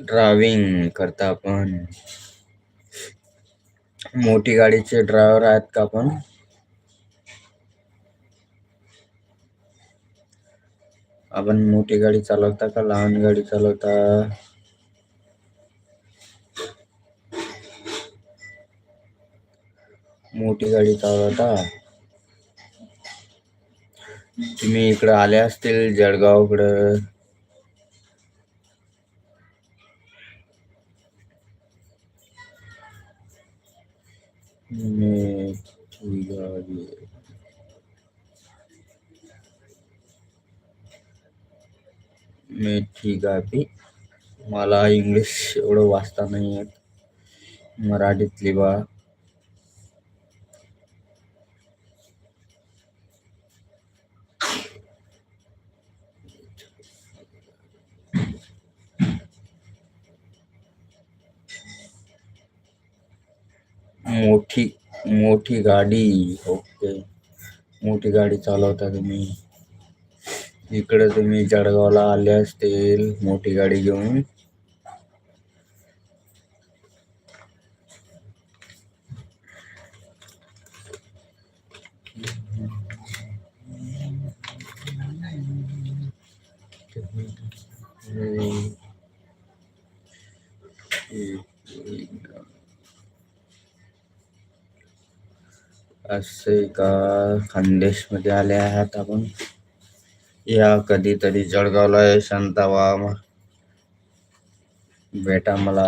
Driving करता आपण. मोठी गाडीचे ड्रायव्हर आहेत का आपण? आपण मोठी गाडी चालवता का लहान गाडी चालवता? मोठी गाडी चालवता तुम्ही इकडं आले असतील जळगावकडं. गाडी मेथी इंग्लिश एवढं वाचता नाही येत. मराठीत लिहा मोठी मोठी गाडी ओके मोठी गाडी चालवता तुम्ही. इकडे तुम्ही जळगावला आले असतील, मोठी गाडी घेऊन. असे का खानदेशमध्ये आले आहात आपण. या कधीतरी जळगावला शांतावा भेटा मला.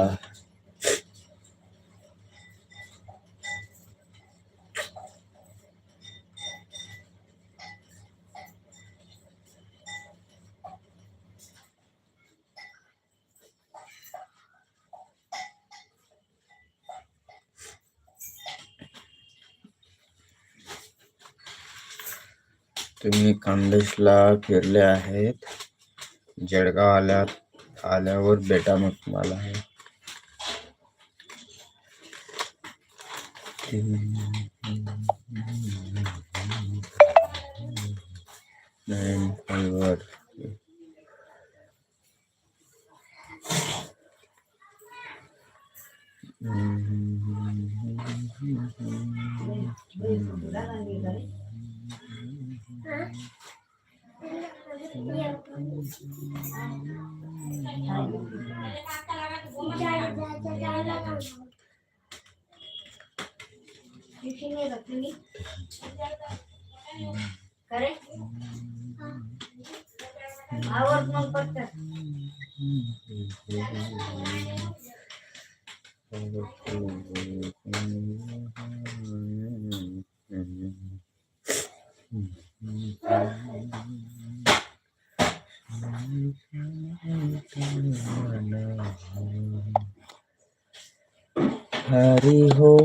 तुम्ही खानदेशला फिरले आहेत. जळगाव आल्या आल्यावर भेटा मग तुम्हाला आहे. नाईन फायव्हर करे आवर मग पटकन हरि हो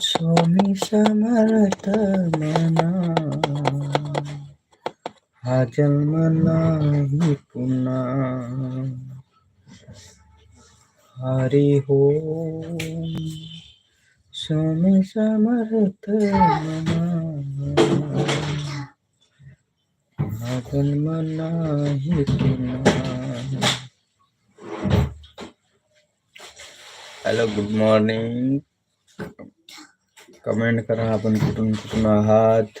स्वामी समर्थ मना। हा जन्म नाही पुन्हा। हरि हो स्वामी समर्थ मना। लगन मनाही हेलो गुड मॉर्निंग कमेंट करा आपण कुठून कुठून आहात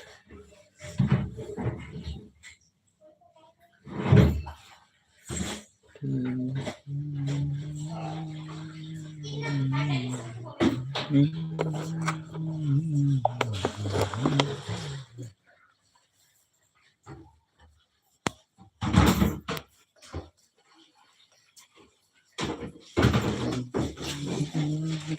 Mm-hmm. Mm-hmm.